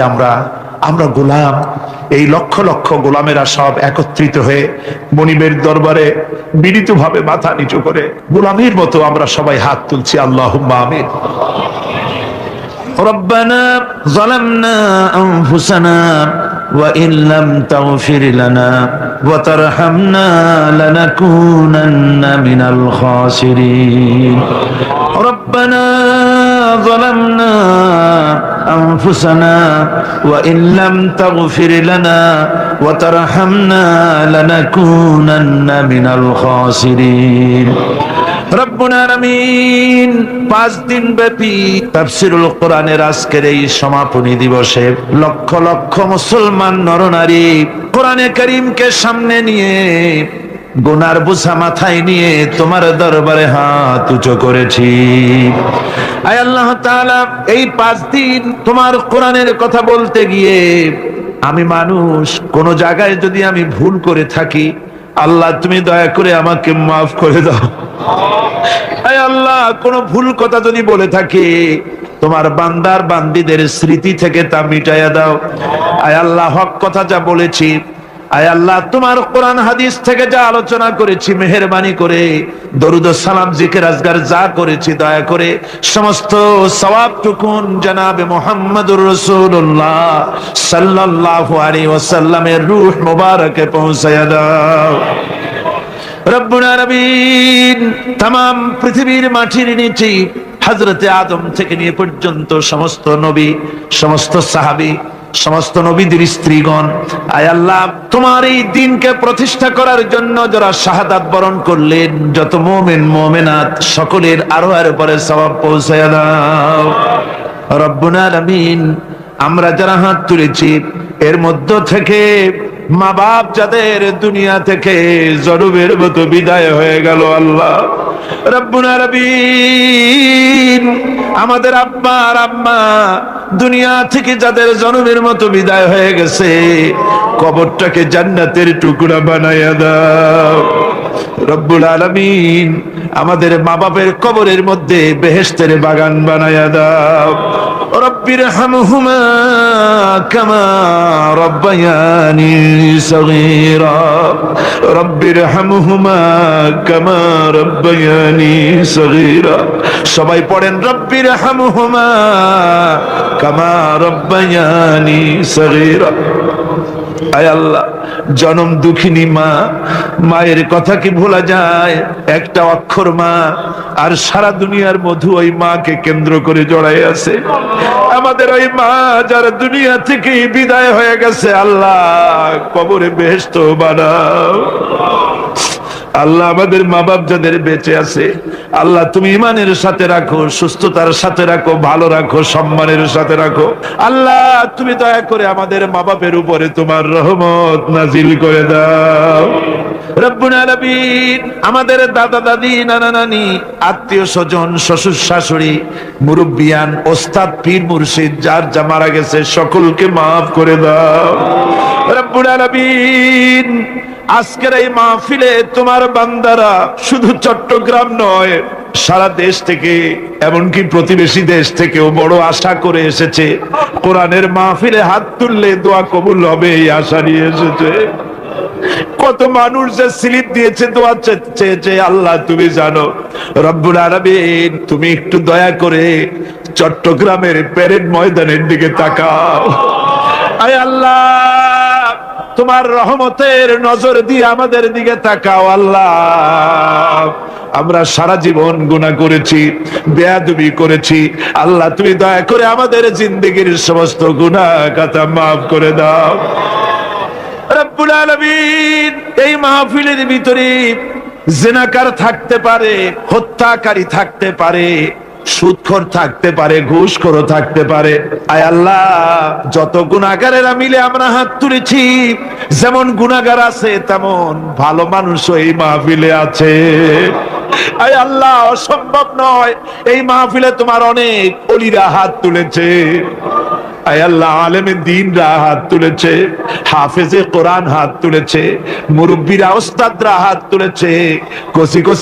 আমরা আমরা গোলাম এই লক্ষ লক্ষ গোলামেরা সব একত্রিত হয়ে মনিবের দরবারে বিনীতভাবে মাথা নিচু করে গোলামের মতো আমরা সবাই হাত তুলছি আল্লাহ আমিন ربنا ظلمنا أنفسنا وإن لم تغفر لنا وترحمنا لنكونن من الخاسرين ربنا ظلمنا أنفسنا وإن لم تغفر لنا وترحمنا لنكونن من الخاسرين রব্বুল আলামিন পাঁচ দিন ব্যাপী তাফসিরুল কোরআনের আজকের এই সমাপনী দিবসে লক্ষ লক্ষ মুসলমান নরনারী কোরআনে করিমকে সামনে নিয়ে গুনার বুঝা মাথায় নিয়ে তোমার দরবারে হাত উঁচু করেছি। আয় আল্লাহ তাআলা, এই পাঁচ দিন তোমার কোরআনের কথা বলতে গিয়ে আমি মানুষ, কোন জায়গায় যদি আমি ভুল করে থাকি, আল্লাহ তুমি দয়া করে আমাকে মাফ করে দাও। আয় আল্লাহ, কোন ভুল কথা যদি বলে থাকে, তোমার বান্দার বান্দিদের স্মৃতি থেকে তা মিটাইয়া দাও। আয় আল্লাহ, হক কথা যা বলেছি আয় আল্লাহ, তোমার কোরআন হাদিস থেকে যা আলোচনা করেছি, মেহরবানি করে, দরুদ সালাম, জিকের, আজগার যা করেছি, দয়া করে সমস্ত সওয়াব টুকুন জানাবে মোহাম্মদুর রসুল্লাহ সাল্লাল্লাহু আলাইহি ওয়াসাল্লামের রূহ মুবারকে পৌঁছায়া দাও। আলামিন তাম, পৃথিবীর নিচে হজরতে আদম থেকে নিয়ে পর্যন্ত সমস্ত নবী, সমস্ত সাহাবী সমস্ত নবীদের স্ত্রীগণ, আয় আল্লাহ, তোমার এই দিনকে প্রতিষ্ঠা করার জন্য যারা শাহাদাত বরণ করলেন, যত মোমেন, মোমেনাত, সকলের আরও আর পরে সবাব পৌঁছায় দাও। রব্বুল আলামিন, আমরা যারা হাত তুলেছি এর মধ্য থেকে মা বাপ যাদের দুনিয়া থেকে জরুবের মতো বিদায় হয়ে গেল আল্লাহ। আমাদের আব্বা আর আম্মা দুনিয়া থেকে যাদের জনমের মতো বিদায় হয়ে গেছে, কবরটাকে জান্নাতের টুকরা বানাইয়া দাও। রব্বুল আলামিন আমাদের মা বাপের কবরের মধ্যে বেহেশতের বাগান বানাইয়া দাও। রব্বির হামহুমা কামা রব্বায়ানি সগীরা। রব্বির হামহুমা কামা রব্বায়ানি সগীরা। সবাই পড়েন রব্বির হামহুমা কামা রব্বায়ানি সগীরা। আয় আল্লাহ। জনম দুঃখিনী মা, মায়ের কথা কি ভোলা যায়? একটা অক্ষর মা, আর সারা দুনিয়ার মধু ওই মাকে কেন্দ্র করে জড়াই আছে। আমাদের ওই মা যারা দুনিয়া থেকে বিদায় হয়ে গেছে, আল্লাহ কবরে বেহেস্ত বানাও। আল্লাহ আমাদের মা বাপ যাদের বেঁচে আছে, আল্লাহ তুমি ইমানের সাথে রাখো, সুস্থতার সাথে রাখো, ভালো রাখো, সম্মানের সাথে রাখো। আল্লাহ, তুমি দয়া করে আমাদের মা বাপের উপরে তোমার রহমত নাজিল করে দাও। আমাদের দাদা, দাদি, নানা, নানি, আত্মীয় স্বজন, শ্বশুর, শাশুড়ি, মুরব্বিয়ান, ওস্তাদ, পীর, মুর্শিদ, যার যা মারা গেছে, সকলকে মাফ করে দাও। রব্বুল আলামিন আজকের এই মাহফিলে তোমার বান্দারা শুধু চট্টগ্রাম নয়, সারা দেশ থেকে, এমনকি প্রতিবেশী দেশ থেকেও বড় আশা করে এসেছে। কোরআনের মাহফিলে হাত তুললে দোয়া কবুল হবে এই আশা নিয়ে এসেছে। কত মানুষ যে স্লিপ দিয়েছে, দোয়া চেয়েছে আল্লাহ তুমি জানো, রব্বুল আলামিন, তুমি একটু দয়া করে চট্টগ্রামের প্যারেড ময়দানের দিকে তাকাও। আয় আল্লাহ! তোমার রহমতের নজর দিয়ে আমাদের দিকে তাকাও, আল্লাহ। আমরা সারা জীবন গুণা করেছি, বেয়াদবি করেছি। আল্লাহ, তুমি দয়া করে আমাদের জিন্দগির সমস্ত গুণা কথা মাফ করে দাও। রব্বুল এই মাহফিলের ভিতরে জেনাকার থাকতে পারে, হত্যাকারী থাকতে পারে। সুদখোর থাকতে পারে ঘুষখোর থাকতে পারে। আয় আল্লাহ, যত গুণাগারেরা মিলে আমরা হাত তুলেছি, যেমন গুণাগার আছে, তেমন ভালো মানুষ এই মাহফিলে আছে। আয় আল্লাহ, অসম্ভব নয়, এই মাহফিলে তোমার অনেক অলিরা হাত তুলেছে। হাত তুলেছে, হাফেজে কোরআন হাত তুলেছে, মুরব্বীরা, ওস্তাদরা হাত তুলেছে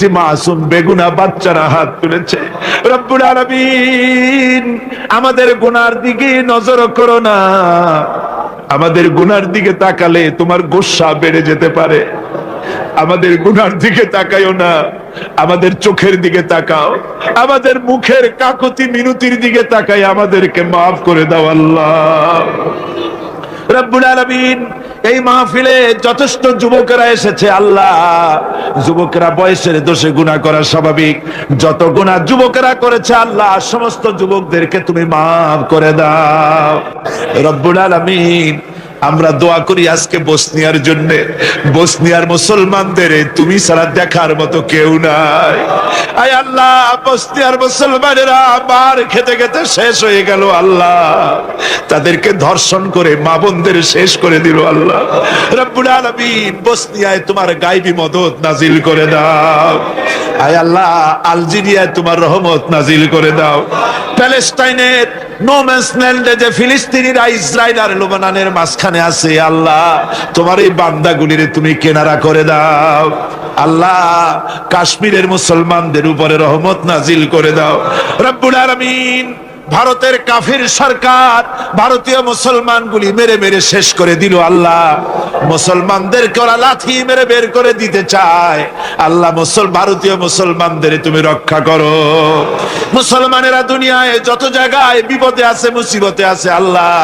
মাসুম বেগুনা বাচ্চারা হাত তুলেছে। আমাদের গুনার দিকে নজর করো না। আমাদের গুনার দিকে তাকালে তোমার গোসা বেড়ে যেতে পারে। আমাদের গুনার দিকে তাকাইও না, আমাদের চোখের দিকে তাকাও, আমাদের মুখের কাকতি মিনতির দিকে তাকাই আমাদেরকে মাফ করে দাও আল্লাহ। রব্বুল আলামিন, এই মাহফিলে যথেষ্ট যুবকেরা এসেছে আল্লাহ। যুবকেরা বয়সের দোষে গুনাহ করা স্বাভাবিক। যত গুনাহ যুবকেরা করেছে আল্লাহ, সমস্ত যুবকদেরকে তুমি মাফ করে দাও। রব্বুল আলামিন আমরা দোয়া করি আজকে বসনিয়ার জন্য। বসনিয়ার মুসলমানদের তুমি সারা দেখার মতো কেউ নাই। আয় আল্লাহ, বসনিয়ার মুসলমানেরা বার খেতে খেতে শেষ হয়ে গেল আল্লাহ। তাদেরকে ধর্ষণ করে মা বোনদের শেষ করে দিল আল্লাহ। রব্বুল আলামিন বসনিয়ায় তোমার গাইবি মদত নাজিল করে দাও। আয় আল্লাহ, আলজেরিয়ায় তোমার রহমত নাজিল করে দাও। প্যালেস্টাইনের নো ম্যান্সল্যান্ডে যে ফিলিস্তিনিরা ইসরায়েল আর লোবানানের মাঝখানে আছে, আল্লাহ, তোমার এই বান্দাগুলিরে তুমি কেনারা করে দাও। আল্লাহ, কাশ্মীরের মুসলমানদের উপরে রহমত নাজিল করে দাও। রব্বুল আলামিন ভারতের কাফির সরকার ভারতীয় মুসলমানগুলি মেরে মেরে শেষ করে দিল আল্লাহ। মুসলমানদেরকে ওরা লাথি মেরে বের করে দিতে চায়। আল্লাহ মুসল ভারতীয় মুসলমানদের তুমি রক্ষা করো। মুসলমানেরা দুনিয়ায় যত জায়গায় বিপদে আছে, মুসিবতে আছে, আল্লাহ,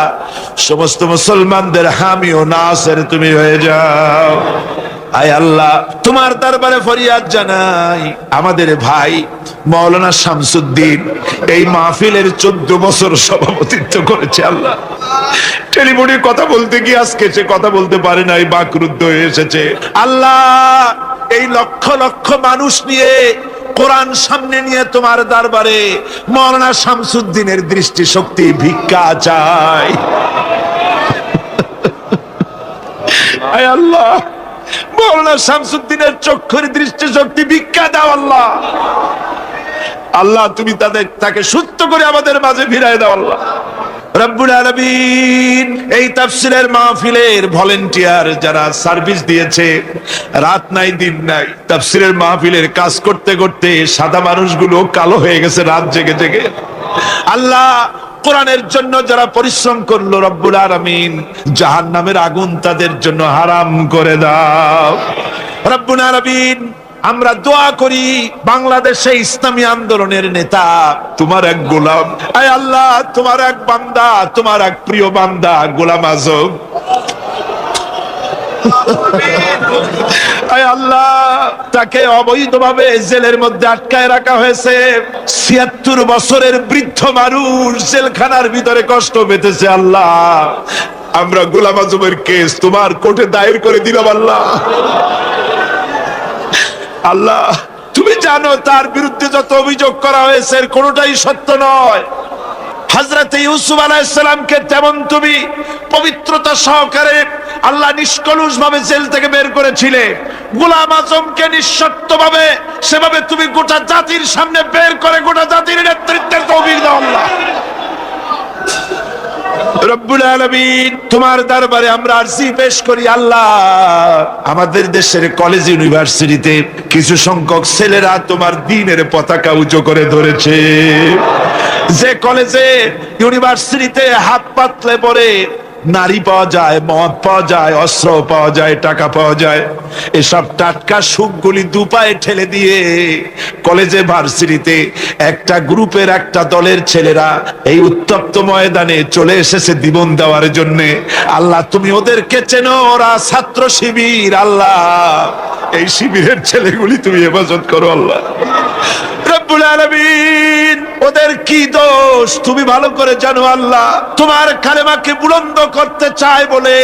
সমস্ত মুসলমানদের হামি ও নাসের তুমি হয়ে যাও। আয় আল্লাহ, তোমার দরবারে ফরিয়াদ জানাই। আমাদের ভাই মৌলানা শামসুদ্দিন এই মাহফিলের চোদ্দ বছর সভাপতিত্ব করেছে আল্লাহ। টেলিফোনে কথা বলতে গিয়ে আজকে সে কথা বলতে পারে নাই, বাকরুদ্ধ হয়ে এসেছে। আল্লাহ, এই লক্ষ লক্ষ মানুষ নিয়ে কোরআন সামনে নিয়ে তোমার দরবারে মৌলানা শামসুদ্দিনের দৃষ্টি শক্তি ভিক্ষা চাই। আয় আল্লাহ। মৌলানা শামসুদ্দিনের চক্ষুর দৃষ্টি শক্তি ভিক্ষা দাও আল্লাহ। আল্লাহ, তুমি তাদের, তাকে সুস্থ করে আমাদের মাঝে ফিরাই দাও আল্লাহ। এই মাহফিলের ভলেন্টিয়ার যারা সার্ভিস দিয়েছে, রাত নাই, দিন নাই মাহফিলের কাজ করতে করতে সাদা মানুষগুলো কালো হয়ে গেছে, রাত জেগে জেগে। আল্লাহ কোরআনের জন্য যারা পরিশ্রম করল রব্বুল আলামিন, জাহান্নামের আগুন তাদের জন্য হারাম করে দাও। রব্বুল আলামিন, আমরা দোয়া করি বাংলাদেশে ইসলামী আন্দোলনের নেতা, তোমার এক গোলাম। আয় আল্লাহ, তোমার এক বান্দা, তোমার এক প্রিয় বান্দা, গোলাম আজম। আল্লাহ, তাকে অবৈধভাবে জেলের মধ্যে আটকায় রাখা হয়েছে। ছিয়াত্তর বছরের বৃদ্ধ মানুষ জেলখানার ভিতরে কষ্ট পেতেছে আল্লাহ। আমরা গোলাম আজমের কেস তোমার কোর্টে দায়ের করে দিলাম আল্লাহ। আল্লাহ, তুমি জানো তার বিরুদ্ধে যত অভিযোগ করা হয়েছে কোনোটাই সত্য নয়। হজরত ইউসুফ আলাইসালামকে তেমন তুমি পবিত্রতা সহকারে আল্লাহ নিষ্কলুষ ভাবে জেল থেকে বের করেছিলে, গুলাম আজমকে নিঃশর্ত ভাবে সেভাবে তুমি গোটা জাতির সামনে বের করে গোটা জাতির নেতৃত্বের তৌফিক দাও আল্লাহ। রব্বুল আলামিন, তোমার দরবারে আমরা আরজি পেশ করি আল্লাহ। আমাদের দেশের কলেজ ইউনিভার্সিটিতে কিছু সংখ্যক ছেলেরা তোমার দিনের পতাকা উঁচু করে ধরেছে। যে কলেজে ইউনিভার্সিটিতে হাত পাতলে পরে নারী পাওয়া যায়, মদ পাওয়া যায়, অস্ত্র পাওয়া যায়, টাকা পাওয়া যায়, এসব টাটকা সুখগুলি দুপায়ে ঠেলে দিয়ে কলেজে, ভার্সিটিতে একটা গ্রুপের, একটা দলের ছেলেরা এই উত্তপ্ত ময়দানে চলে এসেছে জীবন দেওয়ার জন্য। আল্লাহ, তুমি ওদেরকে চেনো, ওরা ছাত্র শিবির, আল্লাহ। এই শিবিরের ছেলেগুলি তুমি হেফাজত করো, আল্লাহ। ওদের কি দোষ? তুমি ভালো করে জানো আল্লাহ। তোমার কালেমাকে বুলন্দ করতে চায় বলে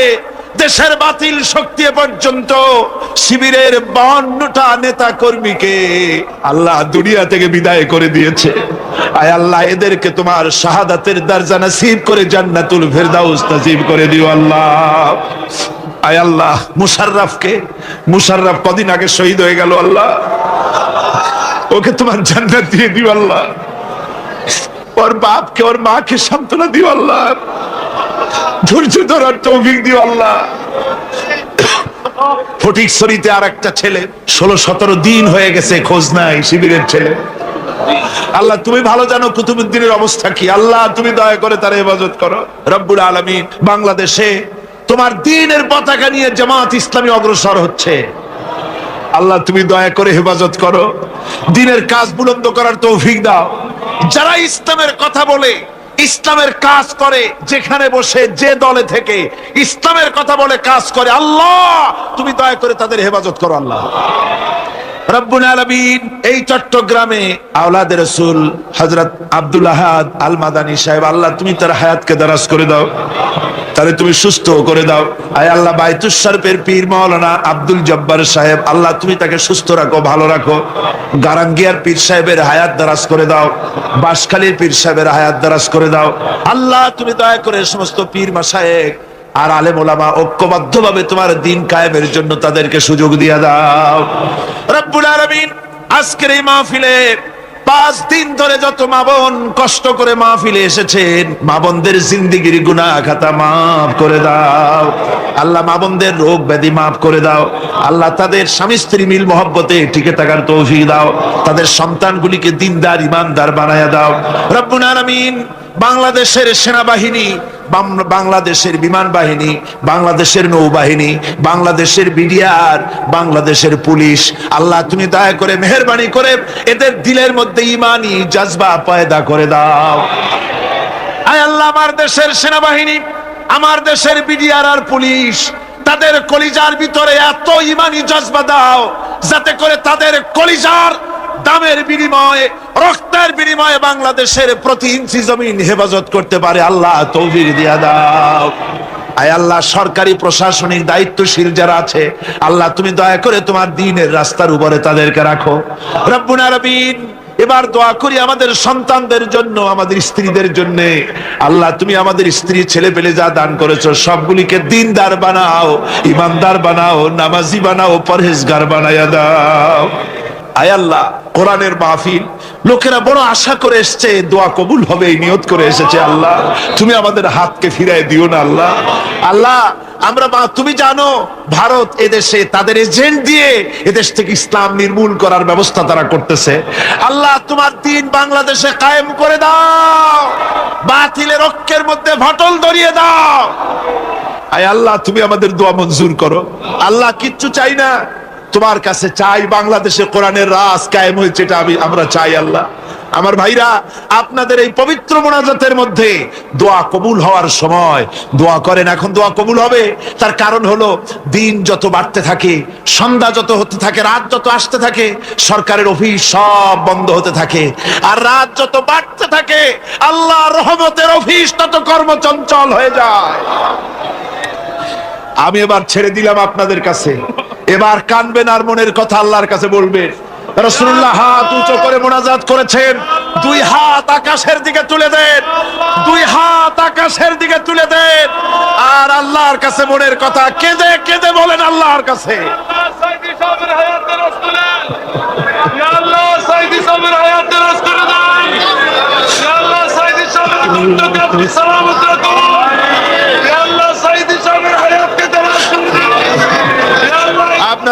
দেশের বাতিল শক্তি পর্যন্ত শিবিরের বাউন্নটা নেতা কর্মীকে আল্লাহ দুনিয়া থেকে বিদায় করে দিয়েছে। আয় আল্লাহ, এদেরকে তোমার শাহাদাতের দরজা নসিব করে জান্নাতুল ফেরদাউস নসিব করে দিও আল্লাহ। আয় আল্লাহ, মুশাররফকে, মুশাররফ কদিন আগে শহীদ হয়ে গেল আল্লাহ। ওকে তোমার জান্নাত দিয়ে দিও আল্লাহ। ওর বাপকে, ওর মাকে সান্ত্বনা দিও আল্লাহ। ধৈর্য ধরার তৌফিক দিও আল্লাহ। ফটিকছড়িতে আর একটা ছেলে, ষোলো, সতেরো দিন হয়ে গেছে খোঁজ নাই শিবিরের ছেলে। আল্লাহ, তুমি ভালো জানো কুতুবুদ্দিনের অবস্থা কি? আল্লাহ, তুমি দয়া করে তার হেফাজত করো। রব্বুল আলমিন বাংলাদেশে তোমার দিনের পতাকা নিয়ে জামাত ইসলামী অগ্রসর হচ্ছে। আল্লাহ, তুমি দয়া করে হেফাজত করো। দিনের কাজ বুলন্দ করার তৌফিক দাও। যারা ইসলামের কথা বলে, ইসলামের কাজ করে, যেখানে বসে, যে দলে থেকে ইসলামের কথা বলে কাজ করে, আল্লাহ, তুমি দয়া করে তাদের হেফাজত করো, আল্লাহ। এই চট্টগ্রামে আওলাদের রসুল হযরত আব্দুল আহাদ আল মাদানী সাহেব, আল্লাহ তুমি তার হায়াতকে দারাজ করে দাও, তাহলে তুমি সুস্থ করে দাও। আয় আল্লাহ বাইতুস শরীফের পীর মাওলানা আব্দুল জব্বার সাহেব, আল্লাহ তুমি তাকে সুস্থ রাখো, ভালো রাখো। গারাঙ্গিয়ার পীর সাহেবের হায়াত দারাজ করে দাও, বাঁশখালীর পীর সাহেবের হায়াত দারাজ করে দাও। আল্লাহ তুমি দয়া করে সমস্ত পীর মাসায়েক আর আলেম ওলামা ঐক্যবদ্ধভাবে তোমার দিন কায়েমের জন্য তাদেরকে সুযোগ দিয়ে দাও। রব্বুল আলামিন, আজকের এই মাহফিলে পাঁচ দিন ধরে যত মাবন কষ্ট করে মাহফিলে এসেছেন মাবনদের জিন্দিগির গুনাহ খাতা মাফ করে দাও। আল্লাহ মাবনদের রোগ ব্যাধি মাফ করে দাও। আল্লাহ তাদের স্বামী স্ত্রী মিল মহব্বতে টিকে থাকার তৌফিক দাও। তাদের সন্তানগুলিকে দিনদার, ইমানদার বানায়া দাও। রব্বুল আলামিন বাংলাদেশের সেনাবাহিনী বাংলাদেশের বিমান বাহিনী, বাংলাদেশের নৌবাহিনী, বাংলাদেশের বিডিআর, বাংলাদেশের পুলিশ। আল্লাহ, তুমি দয়া করে মেহরবানি করে এদের দিলের মধ্যে ইমানি জজবা পয়দা করে দাও। আয় আল্লাহ, আমার দেশের সেনাবাহিনী, আমার দেশের বিডিআর আর পুলিশ, তাদের কলিজার ভিতরে এত ইমানি জজবা দাও, যাতে করে তাদের কলিজার দামের বিনিময়ে, রক্তের বিনিময়ে বাংলাদেশের প্রতি ইঞ্চি জমিন হেফাজত করতে পারে আল্লাহ, তৌফিক দিয়া দাও। আয় আল্লাহ, সরকারি প্রশাসনিক দায়িত্বশীল যারা আছে, আল্লাহ তুমি দয়া করে তোমার দিনের রাস্তার উপরে তাদেরকে রাখো। রব্বুল আলামিন, এবার দোয়া করি আমাদের সন্তানদের জন্য, আমাদের স্ত্রীদের জন্য। আল্লাহ তুমি আমাদের স্ত্রী ছেলে পেলে যা দান করেছ, সবগুলিকে দিনদার বানাও, ইমানদার বানাও, নামাজি বানাও, পরহেজগার বানায়া দাও। আয় আল্লাহ, কোরআনের মাহফিল। লোকেরা বড় আশা করে এসছে, দোয়া কবুল হবে, এই নিয়ত করে এসেছে আল্লাহ। তুমি আমাদের হাতকে ফিরাই দিও না আল্লাহ। আল্লাহ, আমরা মা তুমি জানো, ভারত এদেশে তাদের এজেন্ট দিয়ে এদেশ থেকে ইসলাম নির্মূল করার ব্যবস্থা তারা করতেছে। আল্লাহ, তোমার দিন বাংলাদেশে কায়েম করে দাও। বাতিলের অক্ষের মধ্যে ফাটল ধরিয়ে দাও। আয় আল্লাহ, তুমি আমাদের দোয়া মঞ্জুর করো। আল্লাহ, কিচ্ছু চাই না। তোমার কাছে চাই বাংলাদেশে কোরআনের রাস কায়েম হয়েছে, এটা আমি, আমরা চাই আল্লাহ। আমার ভাইরা, আপনাদের এই পবিত্র মোনাজাতের মধ্যে দোয়া কবুল হওয়ার সময় দোয়া করেন। এখন দোয়া কবুল হবে, তার কারণ হলো দিন যত বাড়তে থাকে, সন্ধ্যা যত হতে থাকে, রাত যত আসতে থাকে, সরকারের অফিস সব বন্ধ হতে থাকে। আর রাত যত বাড়তে থাকে আল্লাহ রহমতের অফিস তত কর্মচঞ্চল হয়ে যায়। আমি এবার ছেড়ে দিলাম আপনাদের কাছে। এবার কানবেন আর মনের কথা আল্লাহর কাছে বলবেন রসুল্লাহ হাত উঁচু করে মোনাজাত করেছেন। দুই হাত আকাশের দিকে তুলে দেন। দুই হাত আকাশের দিকে তুলে দেন। আর আল্লাহর কাছে মনের কথা কেঁদে কেঁদে বলেন আল্লাহর কাছে। সাইদি সাহেবের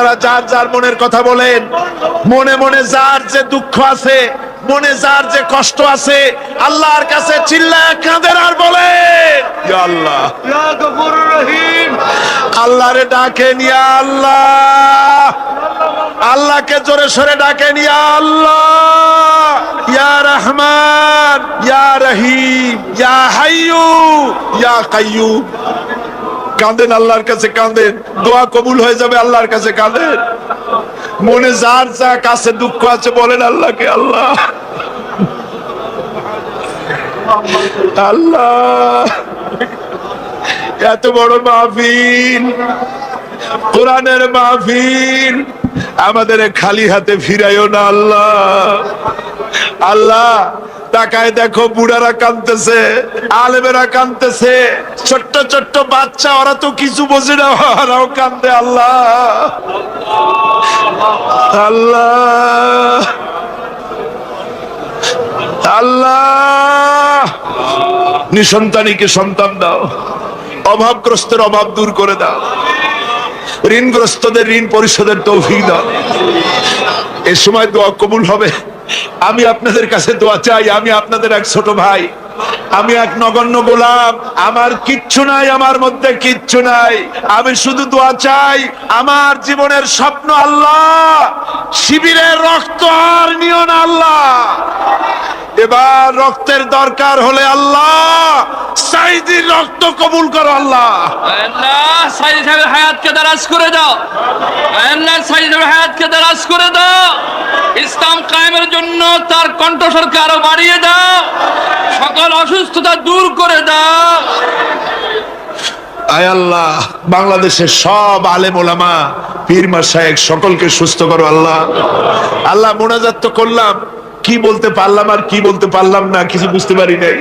আপনারা যার যার মনের কথা বলেন মনে মনে যার যে দুঃখ আছে মনে যার যে কষ্ট আছে আল্লাহর কাছে চিল্লা কাঁদেন আর বলেন ইয়া আল্লাহ। আল্লাহরে ডাকে নিয়া আল্লাহ। আল্লাহকে জোরে সরে ডাকে নিয়া আল্লাহ। ইয়া রহমান ইয়া রহিম ইয়া হাইয়ু ইয়া কাইয়ুম। কাঁদেন, আল্লাহর কাছে কাঁদেন। দোয়া কবুল হয়ে যাবে, আল্লাহর কাছে কাঁদেন। মনে যার যা কাছে দুঃখ আছে, বলেন আল্লাহকে, আল্লাহ। আল্লাহ। এত বড় মাহফিল, কোরআনের মাহফিল। আমাদের খালি হাতে ফিরাইও না, আল্লাহ। আল্লাহ তাকায় দেখো বুড়ারা কানতেছে আলেমেরা কানতেছে ছোট্ট ছোট্ট বাচ্চা, ওরা তো কিছু বোঝে না। ওরাও কান্দে আল্লাহ। আল্লাহ। আল্লাহ। নিঃসন্তানীকে সন্তান দাও। অভাবগ্রস্তের অভাব দূর করে দাও। ঋণগ্রস্তদের ঋণ পরিশোধের তৌফিক দাও। এ সময় দোয়া কবুল হবে। আমি আপনাদের কাছে দোয়া চাই আমি আপনাদের এক ছোট ভাই। আমি এক নগণ্য গোলাম আমার কিচ্ছু নাই, আমার মধ্যে কিচ্ছু নাই। আমি শুধু দোয়া চাই, আমার জীবনের স্বপ্ন আল্লাহ শিবিরের রক্ত আর নিও না আল্লাহ। এবার রক্তের দরকার হলে আল্লাহ সাইদির রক্ত কবুল করো আল্লাহ। হায়াতকে দারাজ করে দাও। হায়াতকে দারাজ করে দাও। ইসলাম কায়েমের জন্য তার কণ্ঠস্বরকে আরও বাড়িয়ে দাও। সকল অসুস্থতা দূর করে দাও। আয় আল্লাহ, বাংলাদেশের সব আলেম ওলামা, পীর মাসায়েক সকলকে সুস্থ করো আল্লাহ। আল্লাহ মোনাজাত তো করলাম, কি বলতে পারলাম আর কি বলতে পারলাম না, কিছু বুঝতে পারি নাই।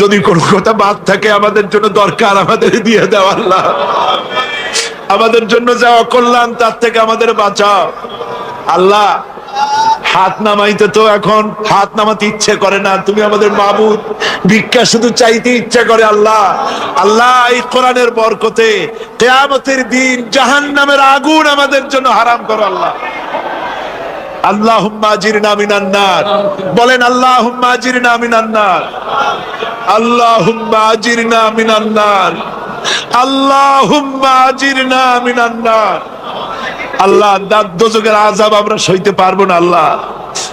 যদি কোনো কথা বাদ থাকে, আমাদের জন্য দরকার, আমাদের দিয়ে দাও আল্লাহ। আমাদের জন্য যা অকল্যাণ তার থেকে আমাদের বাঁচাও। আল্লাহ হাত নামাইতে তো এখন, হাত নামাতে ইচ্ছে করে না। তুমি আমাদের মাবুদ, ভিক্ষা শুধু চাইতে ইচ্ছে করে আল্লাহ। আল্লাহ, এই কোরআনের বরকতে কেয়ামতের দিন জাহান নামের আগুন আমাদের জন্য হারাম করো আল্লাহ। আল্লাহ আল্লাহ আল্লাহ দোজকের আজাব আমরা সইতে পারব না, আল্লাহ।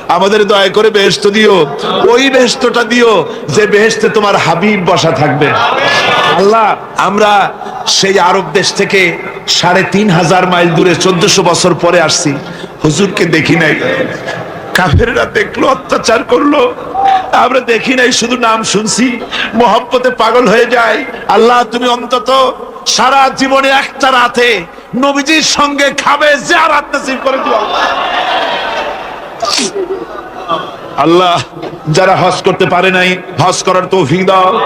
আমাদের দয়া করে বেহেস্ত দিও। ওই বেহেস্তটা দিও যে বেহেস্তে তোমার হাবিব বসা থাকবে। আল্লাহ, আমরা সেই আরব দেশ থেকে সাড়ে তিন হাজার মাইল দূরে চোদ্দশো বছর পরে আসছি। হুজুরকে দেখি নাই। কাফেররা দেখল, অত্যাচার করল। আমরা দেখি নাই, শুধু নাম শুনছি। মোহব্বতে পাগল হয়ে যায়। আল্লাহ, তুমি অন্তত সারা জীবনে একটা রাতে নবীজির সঙ্গে খাবে, জিয়ারাত নসিব করে দিও আল্লাহ। যারা হজ করতে পারে নাই, হজ করার তৌফিক দাও।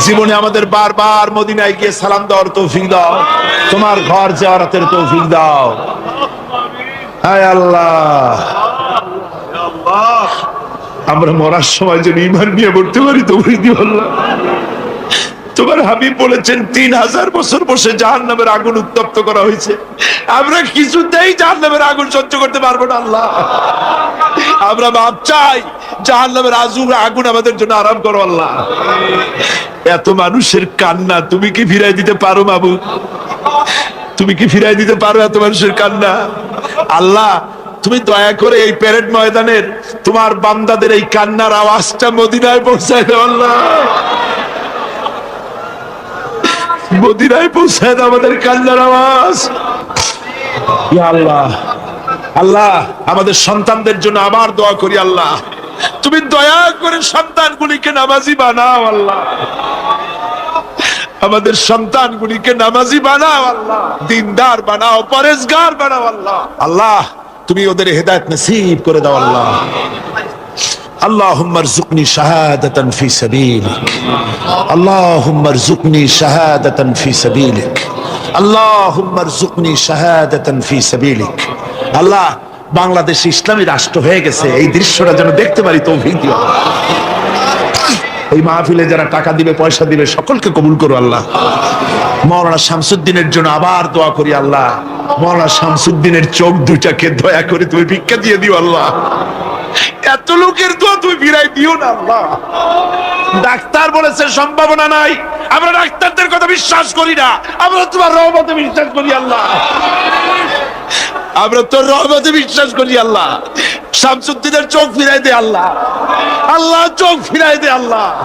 জীবনে আমাদের বারবার মদিনায় গিয়ে সালাম দেওয়ার তৌফিক দাও। তোমার ঘর জিয়ারতের তৌফিক দাও। হায় আল্লাহ। আমরা মরার সময় যেন ইমান নিয়ে মরতে পারি তো দিও আল্লাহ। তোমার হাবিব বলেছেন, তিন হাজার বছর বসে জাহান নামের আগুন উত্তপ্ত করা হয়েছে। আমরা কিছুতেই জাহান নামের আগুন সহ্য করতে পারব না, আল্লাহ। আমরা বাপ চাই জাহান নামের আজু আগুন আমাদের জন্য আরাম করো, আল্লাহ। এত মানুষের কান্না, তুমি কি ফিরাই দিতে পারো বাবু তুমি কি ফিরাই দিতে পারো এত মানুষের কান্না? আল্লাহ, তুমি দয়া করে এই প্যারেড ময়দানের তোমার বান্দাদের এই কান্নার আওয়াজটা মদিনায় পৌঁছায় আল্লাহ। মদিনায় পৌঁছায় আমাদের কান্নার আওয়াজ। আল্লাহ। আল্লাহ, আমাদের সন্তানদের জন্য আবার দোয়া করি, আল্লাহ। তুমি দয়া করে সন্তানগুলিকে নামাজি বানাও, আল্লাহ। আমাদের সন্তানগুলিকে নামাজি বানাও, আল্লাহ। দিনদার বানাও পরেজগার বানাও, আল্লাহ। আল্লাহ, তুমি ওদের হেদায়ত নসিব করে দাও, আল্লাহ। اللهم ارزقني شهادة في سبيلك اللهم ارزقني شهادة في سبيلك اللهم ارزقني شهادة في سبيلك আল্লাহ বাংলাদেশ ইসলামী রাষ্ট্র হয়ে গেছে এই দৃশ্যটা যেন দেখতে পারি তৌফিক দিও এই মাহফিলে যারা টাকা দিবে পয়সা দিবে সকলকে কবুল করো আল্লাহ মৌলানা শামসুদ্দিনের জন্য আবার দোয়া করি আল্লাহ মৌলানা শামসুদ্দিনের চোখ দুটাকে দয়া করে তুমি ভিক্ষা দিয়ে দিও আল্লাহ এত লোকের দোয়া তুমি ফিরাই দিও না, আল্লাহ। ডাক্তার বলেছে, সম্ভাবনা নাই। আমরা ডাক্তারদের কথা বিশ্বাস করি না। আমরা তোমার রহমতে বিশ্বাস করি, আল্লাহ। আমরা তোর রহমতে বিশ্বাস করি, আল্লাহ। শামসুদ্দিনের চোখ ফিরাই দে, আল্লাহ। আল্লাহ, চোখ ফিরাই দে, আল্লাহ।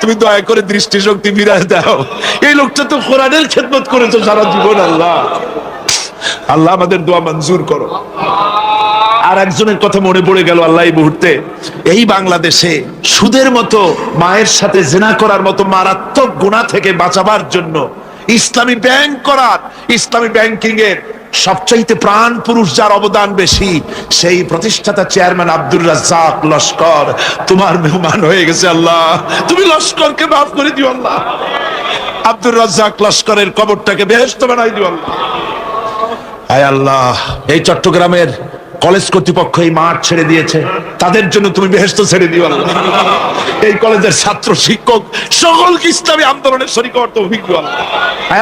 তুমি দয়া করে দৃষ্টিশক্তি ফিরাই দাও। এই লোকটা তো কোরআনের খেদমত করেছ সারা জীবন, আল্লাহ। আল্লাহ, আমাদের দোয়া মঞ্জুর করো। আর একজনের কথা মনে পড়ে গেল আল্লাহ এই মুহূর্তে। এই বাংলাদেশে সুদের মতো, মায়ের সাথে জেনা করার মতো মারাত্মক গুণা থেকে বাঁচাবার জন্য ইসলামী ব্যাংক করার, ইসলামী ব্যাংকিং এর সবচাইতে প্রাণ পুরুষ যার অবদান বেশি, সেই প্রতিষ্ঠাতা চেয়ারম্যান আব্দুর রাজ্জাক লস্কর। তোমার মেহমান হয়ে গেছে আল্লাহ। তুমি লস্করকে মাফ করে দিও আল্লাহ। আব্দুর রাজ্জাক লস্করের কবরটাকে বেহেস্ত বানাই দিও আল্লাহ। আয় আল্লাহ, এই চট্টগ্রামের কলেজ কর্তৃপক্ষ এই মাঠ ছেড়ে দিয়েছে। তাদের জন্য তুমি বেহেস্ত ছেড়ে দিও আল্লাহ। এই কলেজের ছাত্র, শিক্ষক সকলকে ইসলামী আন্দোলনের শরিক অভিজ্ঞ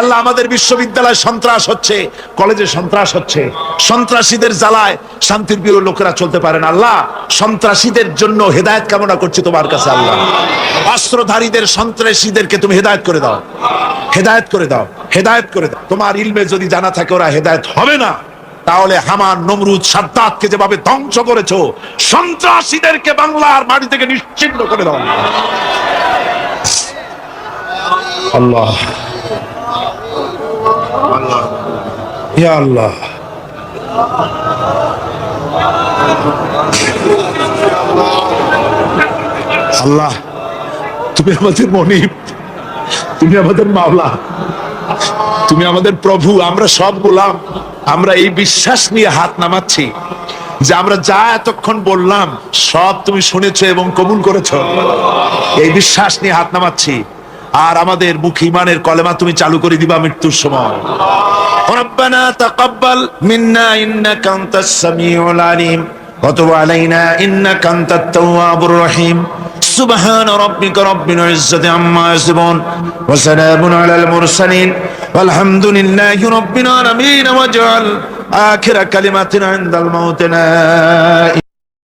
আল্লাহ, আমাদের বিশ্ববিদ্যালয়ে সন্ত্রাস হচ্ছে, কলেজে সন্ত্রাস হচ্ছে। সন্ত্রাসীদের জ্বালায় শান্তির প্রিয় লোকেরা চলতে পারে না। আল্লাহ, সন্ত্রাসীদের জন্য হেদায়েত কামনা করছি তোমার কাছে আল্লাহ। অস্ত্রধারীদের, সন্ত্রাসীদেরকে তুমি হেদায়ত করে দাও। হেদায়েত করে দাও। হেদায়ত করে দাও। তোমার ইলমে যদি জানা থাকে, ওরা হেদায়ত হবে না। তাহলে হামান, নমরুদ, সাদ্দাতকে যেভাবে ধ্বংস করেছ, সন্ত্রাসীদেরকে বাংলার মাটি থেকে নিশ্চিন্ন করে দাও। আল্লাহ। আল্লাহ। আল্লাহ, তুমি আমাদের মনিব, তুমি আমাদের মাওলা, তুমি আমাদের প্রভু, আমরা সব গোলাম। আমরা এই বিশ্বাস নিয়ে হাত নামাচ্ছি যে আমরা যা এতক্ষণ বললাম সব তুমি শুনেছো এবং কবুল করেছো এই বিশ্বাস নিয়ে হাত নামাচ্ছি আর আমাদের মুখ ইমানের কলেমা তুমি চালু করে দিবা মৃত্যুর সময় ربنا تقبل منا انك انت السميع العليم وتب علينا انك انت التواب الرحيم সুবহান রব্বিকা রব্বিল ইজ্জাতি আম্মা ইয়াসিফুন ওয়া সালামুন আলাল মুরসালিন আলহামদুলিল্লাহি রব্বিল আলামিন। ওয়া আখির কালিমাতিনা ইনদাল মাউতিনা